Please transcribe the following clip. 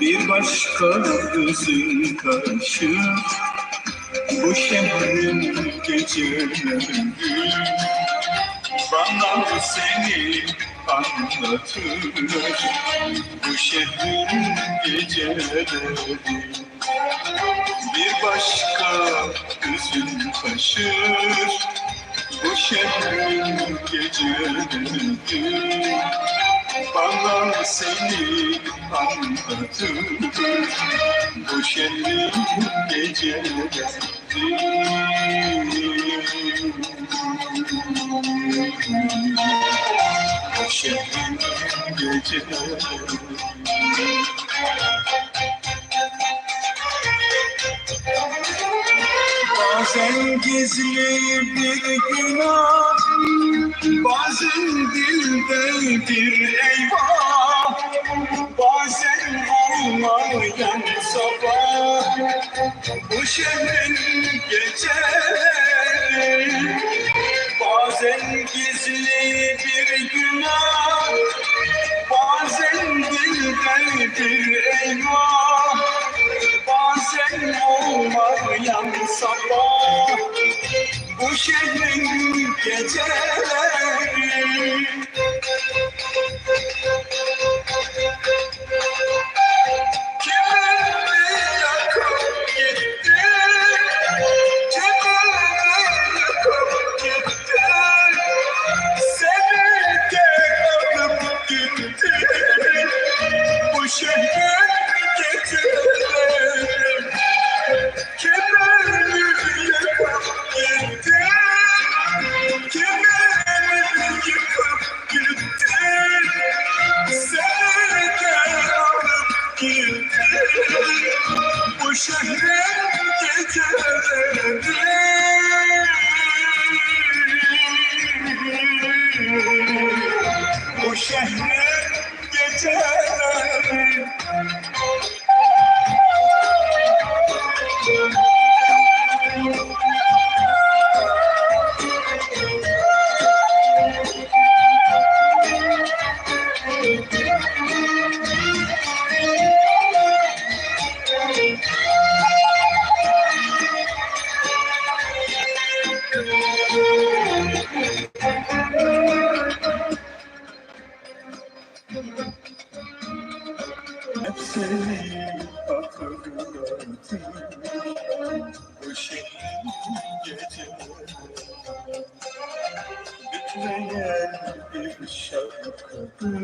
Bir başka gözün karşı Bu şehrin geceleri Bana seni anlatır Bu şehrin geceleri Bir başka gözün taşır Bu şehrin geceleri bana seni anlatır Bu şehrin geceleri Bu şehrin geceleri Bazen gizli bir günah Bazen dilde bir eyvah. Bazen olmayan sabah Bu şehrin geceleri Bazen gizli bir günah Bu şehrin geceleri Kiminle yakıp geceleri Hep seni hatırlatır Bu şehrin geceleri Bitmeyen bir şarkıdır